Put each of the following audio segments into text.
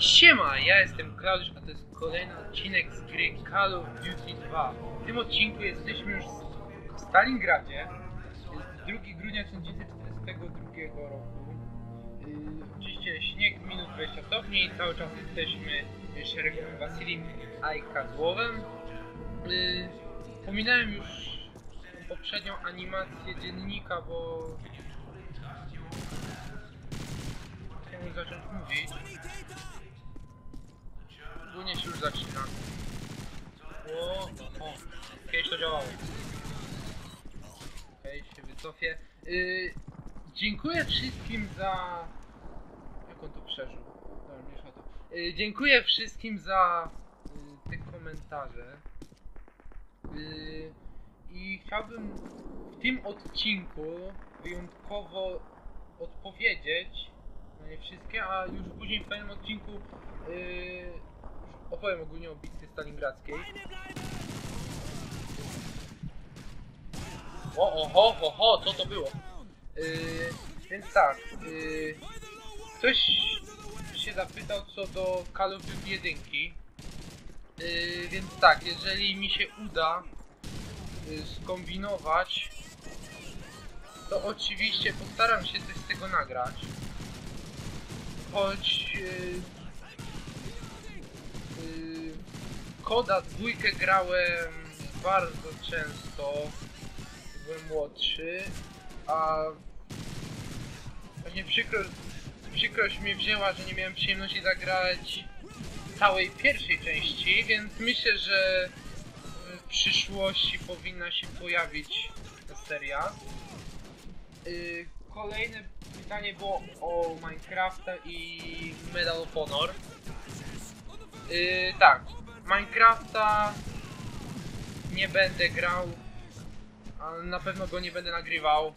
Siema, ja jestem Klaudiusz, a to jest kolejny odcinek z gry Call of Duty 2. W tym odcinku jesteśmy już w Stalingradzie. Jest 2 grudnia 1942 roku. Yy, oczywiście śnieg minus 20 stopni i cały czas jesteśmy szeregowym Wasilim Ajkadłowem. Yy, pominąłem już poprzednią animację dziennika, bo chciałem zacząć mówić. Ogólnie się już zaczyna. O, o, kiedyś to działało. Okej, się wycofię. Yy, dziękuję wszystkim za... Jak on to przeżył? Dobra, mniejsza to. Yy, dziękuję wszystkim za yy, te komentarze. Yy, I chciałbym w tym odcinku wyjątkowo odpowiedzieć na nie wszystkie, a już później w kolejnym odcinku yy, opowiem ogólnie o bitwie stalingradzkiej. O, oho, ho, ho, co to było? Yy, więc tak, yy, ktoś się zapytał co do Call of Duty 1. Yy, więc tak, jeżeli mi się uda yy, skombinować, to oczywiście postaram się coś z tego nagrać. Choć yy, Koda dwójkę grałem bardzo często, byłem młodszy, a właśnie przykro, przykrość mnie wzięła, że nie miałem przyjemności zagrać całej pierwszej części, więc myślę, że w przyszłości powinna się pojawić ta seria. Yy, kolejne pytanie było o Minecrafta i Medal of Honor. Yy, tak, Minecrafta nie będę grał, na pewno go nie będę nagrywał.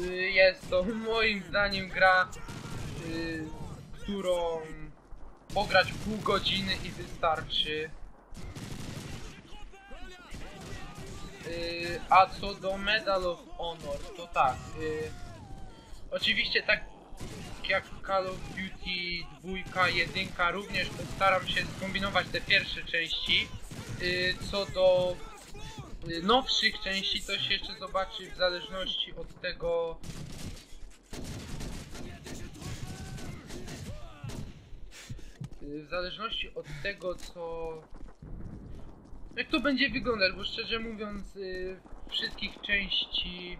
Yy, jest to moim zdaniem gra, yy, którą pograć pół godziny i wystarczy. Yy, a co do Medal of Honor, to tak. Yy, oczywiście tak jak Call of Duty 2, 1 również postaram się skombinować te pierwsze części. Yy, co do yy, nowszych części to się jeszcze zobaczy w zależności od tego yy, w zależności od tego co jak to będzie wyglądać, bo szczerze mówiąc wszystkich części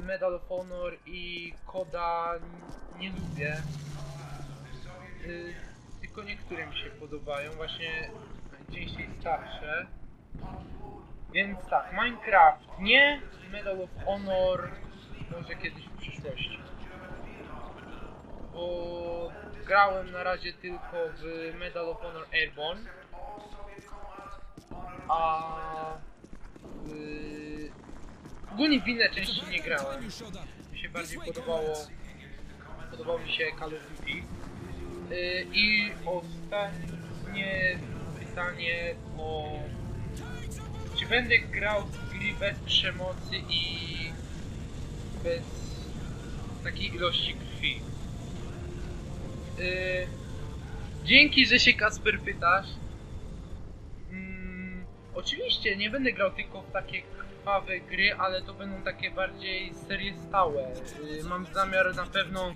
Medal of Honor i Koda nie lubię. Yy, tylko niektóre mi się podobają, właśnie najczęściej starsze. Więc tak, Minecraft nie, Medal of Honor może kiedyś w przyszłości. Bo grałem na razie tylko w Medal of Honor Airborne. A w... ogólnie w inne części nie grałem. Mi się bardziej podobało podobało mi się Call of Duty. Yy, I ostatnie pytanie o czy będę grał w gry bez przemocy i bez takiej ilości krwi. Yy, dzięki, że się Kasper pytasz. Mm, oczywiście nie będę grał tylko w takie krwawe gry, ale to będą takie bardziej serie stałe. Yy, mam zamiar na pewno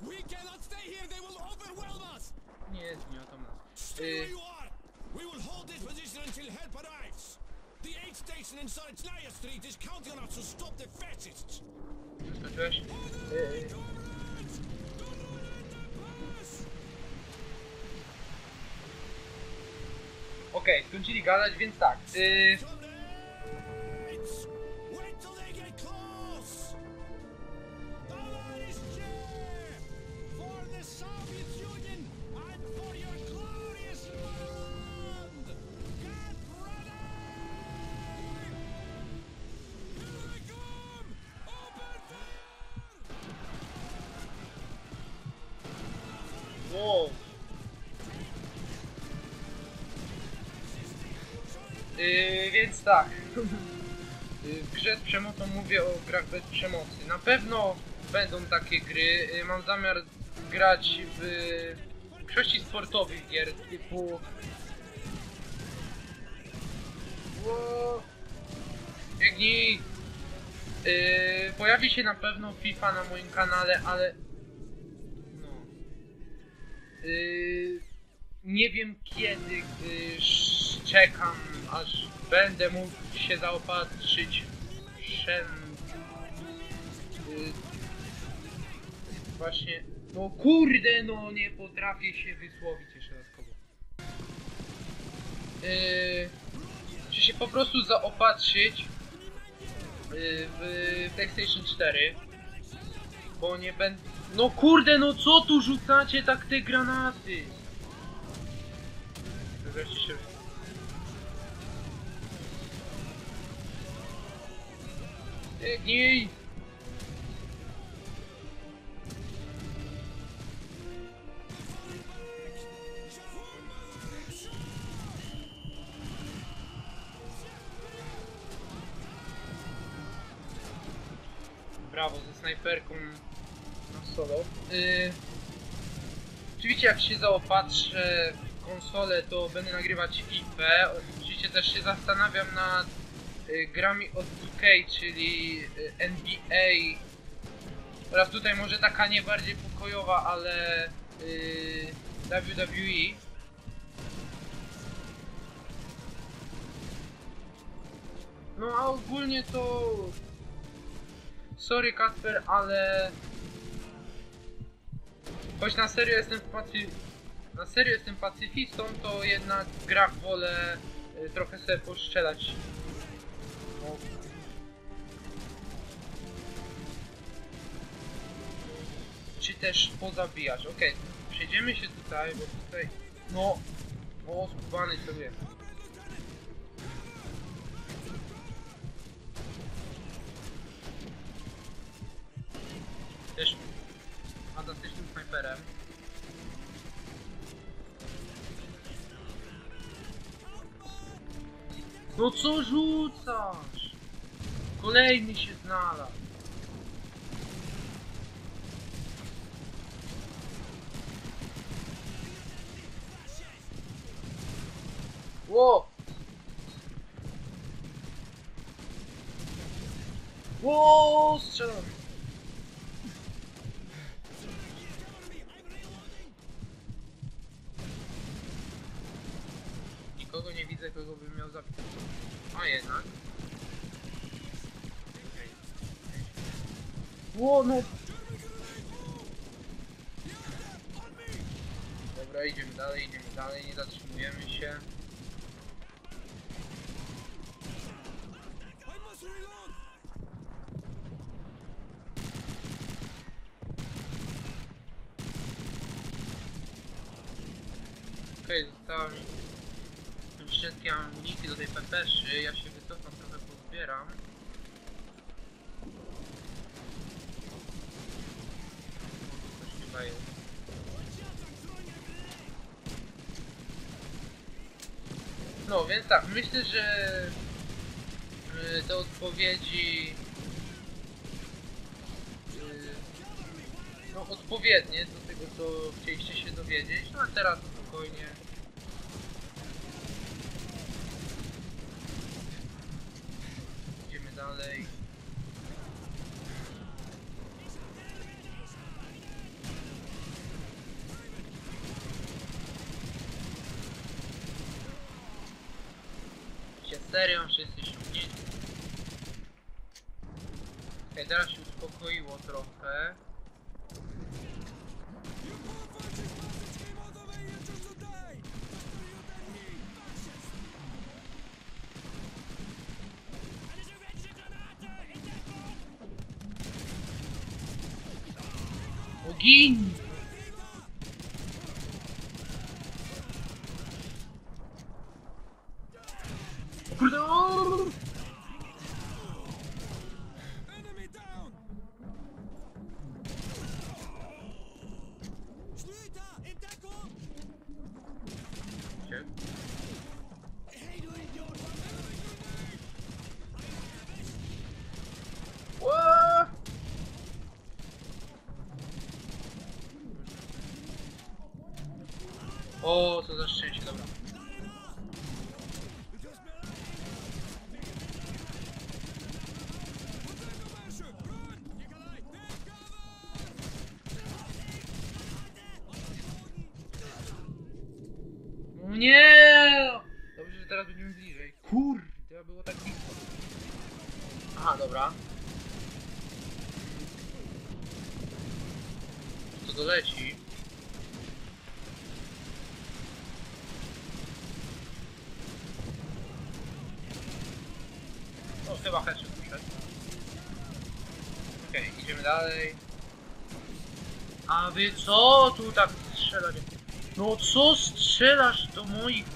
We cannot stay here, they will overwhelm us! nie Okej, skończyli gadać, więc tak. Yy, tak. Yy, w grze z przemocą mówię o grach bez przemocy. Na pewno będą takie gry. Y, Mam zamiar grać w większości sportowych gier typu... Ło... Biegnij! Yy, pojawi się na pewno FIFA na moim kanale, ale... No... Yy, nie wiem kiedy, gdyż czekam, aż będę mógł się zaopatrzyć sprzęt. Yy, właśnie... No kurde, no nie potrafię się wysłowić jeszcze dodatkowo. Yy, czy się po prostu zaopatrzyć yy, w PlayStation 4 bo nie będę... No kurde, no co tu rzucacie tak te granaty? Wreszcie się... Biegnij! Brawo, ze snajperką na solo. Yy, oczywiście jak się zaopatrzę w konsolę, to będę nagrywać FIFA. Oczywiście też się zastanawiam nad y, grami od 2K, czyli y, NBA. Oraz tutaj może taka nie bardziej pokojowa, ale y, WWE. No a ogólnie to Sorry Kasper, ale choć na serio jestem pacy... na serio jestem pacyfistą, to jednak grach wolę y, trochę sobie poszczelać. Czy też pozabijać. Okej, przejdziemy się tutaj, bo tutaj... No... O, skubany sobie. Też fantastycznym snajperem. No co rzucasz? Kolejny się znalazł. Ło! Ło, strzelam. Nikogo nie widzę, kogo bym miał zabić. A jednak. Ło, no. Dobra, idziemy dalej, idziemy dalej, nie zatrzymujemy się. Okej, została mi wszystkie amunicje do tej pepeszy, ja się wycofam, trochę pozbieram. Coś chyba jest. No, więc tak, myślę, że y, te odpowiedzi y, no, odpowiednie do tego, co chcieliście się dowiedzieć. No a teraz spokojnie. Idziemy dalej. Serio, że jesteś ściągnięty. Okej, teraz się uspokoiło trochę. You Kurde! O, co za szczęście, dobra. To doleci. O, chyba headshot przyszedł. Okej, idziemy dalej. A wy co tu tak strzelacie? No co strzelasz do moich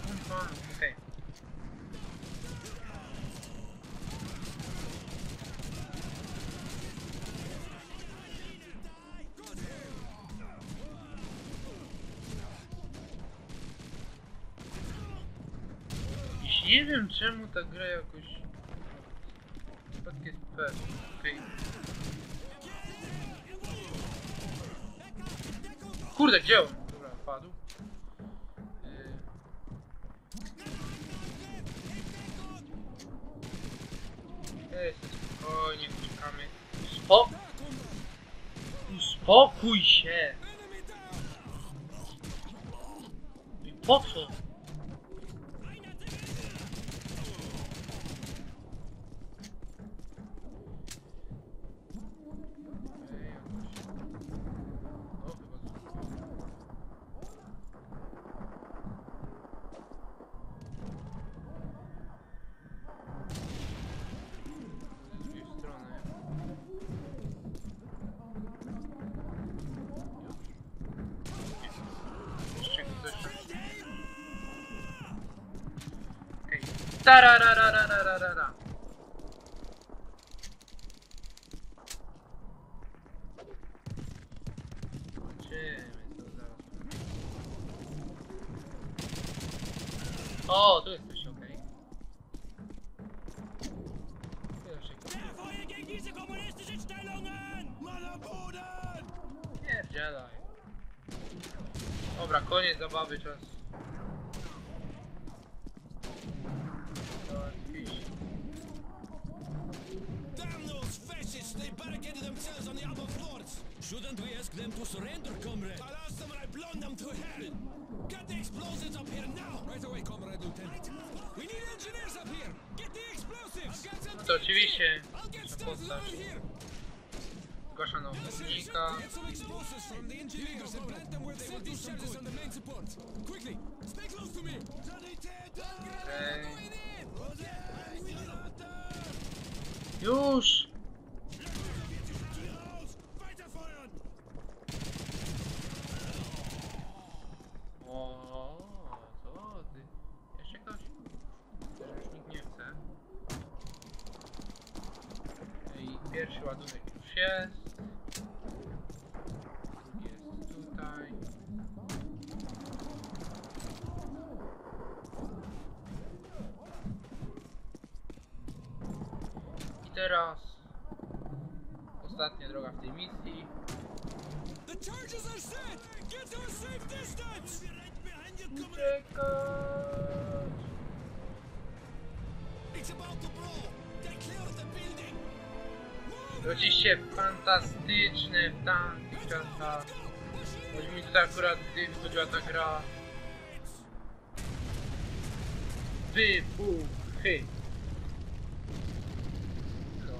nie wiem czemu ta gra jakoś... Przypadek jest P. Okej. Kurde, gdzie on? Dobra, padł. Yy. Jest, spokojnie, czekamy. Spo... Uspokój się! I po co? Tararararararara. O, tu jesteś, okej. Boden! Pierdzielaj. Dobra, koniec zabawy, czas. The upper floors! Shouldn't we ask them to surrender, comrade? I'll ask them and I blow them to hell! Get the explosives up here now! Right away, comrade lieutenant. We need engineers up here! Get the explosives! I'll get some No to oczywiście I'll get na stuff postać here! zgłasza nawodnika. Get some explosives from the engineers and plant them where they will do some good. on the main support. Quickly, stay close to me. Okej. Już! Ktoś? Też już nikt nie chce. I pierwszy ładunek już jest. Drugi jest tutaj. I teraz ostatnia droga w tej misji. The charges are set! Get to a safe distance! Oczywiście fantastyczne w tamtych czasach. Chodzi mi tutaj akurat, gdy wychodziła ta gra. Wybuchy. No.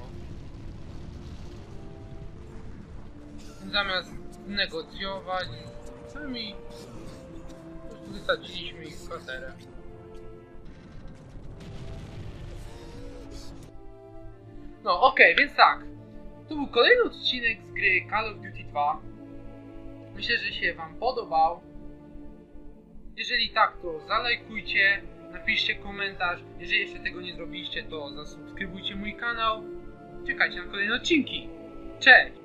Zamiast negocjować, sami po prostu wysadziliśmy ich w kwaterę. No, okej, więc tak. To był kolejny odcinek z gry Call of Duty 2. Myślę, że się Wam podobał. Jeżeli tak, to zalajkujcie, napiszcie komentarz. Jeżeli jeszcze tego nie zrobiliście, to zasubskrybujcie mój kanał. Czekajcie na kolejne odcinki. Cześć!